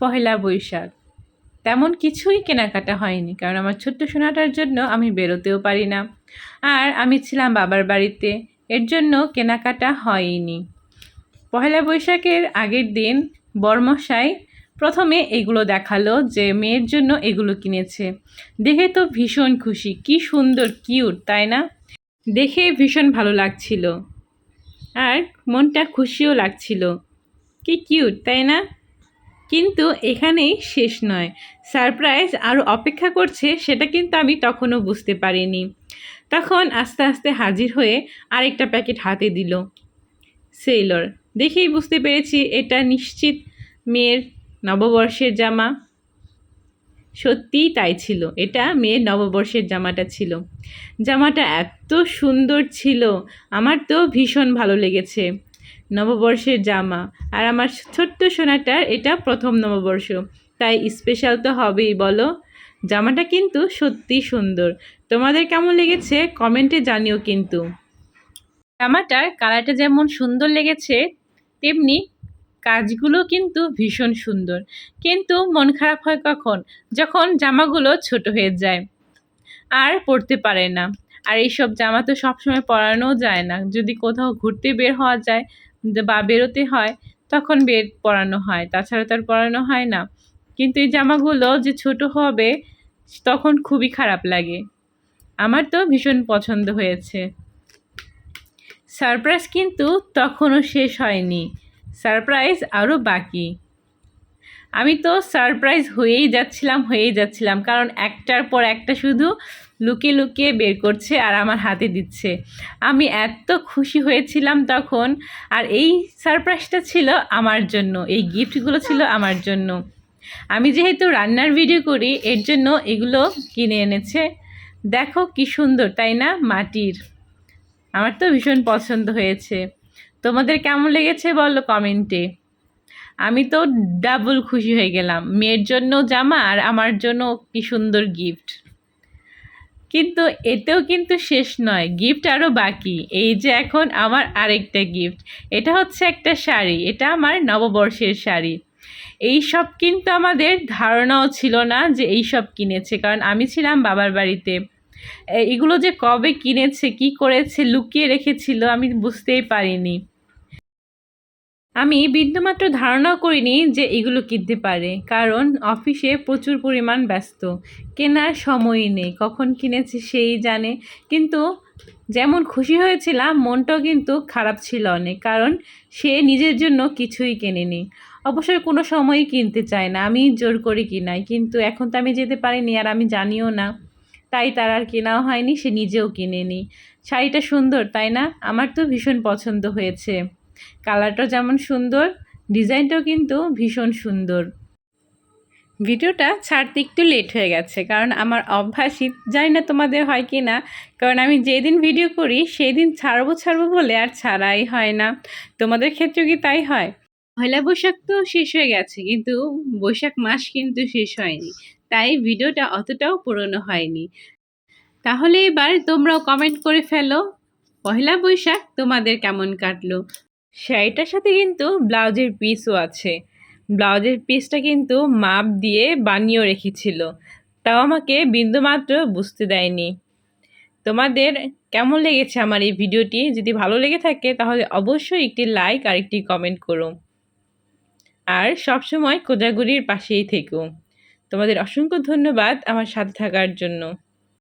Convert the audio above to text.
পহেলা বৈশাখ। তেমন কিছুই কেনাকাটা হয়নি, কারণ আমার ছোট্ট সোনাটার জন্য আমি বেরোতেও পারি না। আর আমি ছিলাম বাবার বাড়িতে, এর জন্য কেনাকাটা হয়নি। পহেলা বৈশাখের আগের দিন বর্মশাই প্রথমে এগুলো দেখাল যে মেয়ের জন্য এগুলো কিনেছে। দেখে তো ভীষণ খুশি, কি সুন্দর, কিউট, তাই না? দেখে ভীষণ ভালো লাগছিল। আর মনটা খুশিও লাগছিল। কি কিউট, তাই না? কিন্তু এখানেই শেষ নয়। সারপ্রাইজ আরও অপেক্ষা করছে, সেটা কিন্তু আমি তখনও বুঝতে পারিনি। তখন আস্তে আস্তে হাজির হয়ে আরেকটা প্যাকেট হাতে দিল। সেইলর, দেখেই বুঝতে পেরেছি এটা নিশ্চিত মেয়ের নববর্ষের জামা। সত্যিই তাই ছিল, এটা মেয়ের নববর্ষের জামাটা ছিল। জামাটা এত সুন্দর ছিল, আমার তো ভীষণ ভালো লেগেছে। নববর্ষের জামা। আর আমার ছোট্ট সোনাটার এটা প্রথম নববর্ষ। তাই স্পেশাল তো হবেই, বলো? জামাটা কিন্তু সত্যি সুন্দর। তোমাদের কেমন লেগেছে? কমেন্টে জানিও কিন্তু। জামাটার কালারটা যেমন সুন্দর লেগেছে, তেমনি কাজগুলো কিন্তু ভীষণ সুন্দর। কিন্তু মন খারাপ হয় কখন? যখন জামাগুলো ছোট হয়ে যায় আর পরতে পারে না। আর এইসব জামা তো সবসময় পরানো যায় না। যদি কোথাও ঘুরতে বের হওয়া যায় বা বেরোতে হয়, তখন বের পরানো হয়। তাছাড়া তার পরানো হয় না। কিন্তু এই জামাগুলো যে ছোট হবে, তখন খুবই খারাপ লাগে। আমার তো ভীষণ পছন্দ হয়েছে। সারপ্রাইজ কিন্তু তখনও শেষ হয়নি। সারপ্রাইজ আরও বাকি। আমি তো সারপ্রাইজ হয়েই যাচ্ছিলাম হয়েই যাচ্ছিলাম। কারণ একটার পর একটা শুধু লুকিয়ে লুকিয়ে বের করছে আর আমার হাতে দিচ্ছে। আমি এত খুশি হয়েছিলাম তখন। আর এই সারপ্রাইজটা ছিল আমার জন্য, এই গিফটগুলো ছিল আমার জন্য। আমি যেহেতু রান্নার ভিডিও করি, এর জন্য এগুলো কিনে এনেছে। দেখো কি সুন্দর, তাই না? মাটির। আমার তো ভীষণ পছন্দ হয়েছে। তোমাদের কেমন লেগেছে বলো কমেন্টে। আমি তো ডাবল খুশি হয়ে গেলাম। মেয়ের জন্য জামা আর আমার জন্য কি সুন্দর গিফট কিন্তু এতেও কিন্তু শেষ নয় গিফট আরও বাকি। এই যে এখন আমার আরেকটা গিফট এটা হচ্ছে একটা শাড়ি, এটা আমার নববর্ষের শাড়ি। এই সব কিন্তু আমাদের ধারণাও ছিল না যে এই সব কিনেছে, কারণ আমি ছিলাম বাবার বাড়িতে। এগুলো যে কবে কিনেছে, কি করেছে, লুকিয়ে রেখেছিল আমি বুঝতেই পারিনি। আমি বিন্দুমাত্র ধারণাও করিনি যে এগুলো কিনতে পারে, কারণ অফিসে প্রচুর পরিমাণ ব্যস্ত। কেনার সময়ই নেই, কখন কিনেছে সেই জানে। কিন্তু যেমন খুশি হয়েছিলাম, মনটাও কিন্তু খারাপ ছিল অনেক, কারণ সে নিজের জন্য কিছুই কেনেনি। অবশ্যই কোনো সময়ই কিনতে চায় না, আমি জোর করে কিনাই, কিন্তু এখন তো আমি যেতে পারিনি আর আমি জানিও না। তাই তার আর কেনাও হয়নি, সে নিজেও কিনেনি। শাড়িটা সুন্দর, তাই না? আমার তো ভীষণ পছন্দ হয়েছে। কালারটাও যেমন সুন্দর, ডিজাইনটাও কিন্তু ভীষণ সুন্দর। ভিডিওটা ছাড়তে একটু লেট হয়ে গেছে, কারণ আমার অভ্যাসই জানি না তোমাদের হয় কি না, কারণ আমি যেদিন ভিডিও করি সেই দিন ছাড়বো ছাড়বো বলে আর ছাড়াই হয় না। তোমাদের ক্ষেত্রে কি তাই হয়? পয়লা বৈশাখ তো শেষ হয়ে গেছে, কিন্তু বৈশাখ মাস কিন্তু শেষ হয়নি, তাই ভিডিওটা অতটাও পুরনো হয়নি। তাহলে এবার তোমরাও কমেন্ট করে ফেলো, পয়লা বৈশাখ তোমাদের কেমন কাটলো? শাড়িটার সাথে কিন্তু ব্লাউজের পিসও আছে। ব্লাউজের পিসটা কিন্তু মাপ দিয়ে বানিয়েও রেখেছিল। তাও আমাকে বিন্দুমাত্র বুঝতে দেয়নি। তোমাদের কেমন লেগেছে আমার এই ভিডিওটি? যদি ভালো লেগে থাকে তাহলে অবশ্যই একটি লাইক আর একটি কমেন্ট করো। আর সবসময় কোজাগুড়ির পাশেই থেকো। তোমাদের অসংখ্য ধন্যবাদ আমার সাথে থাকার জন্য।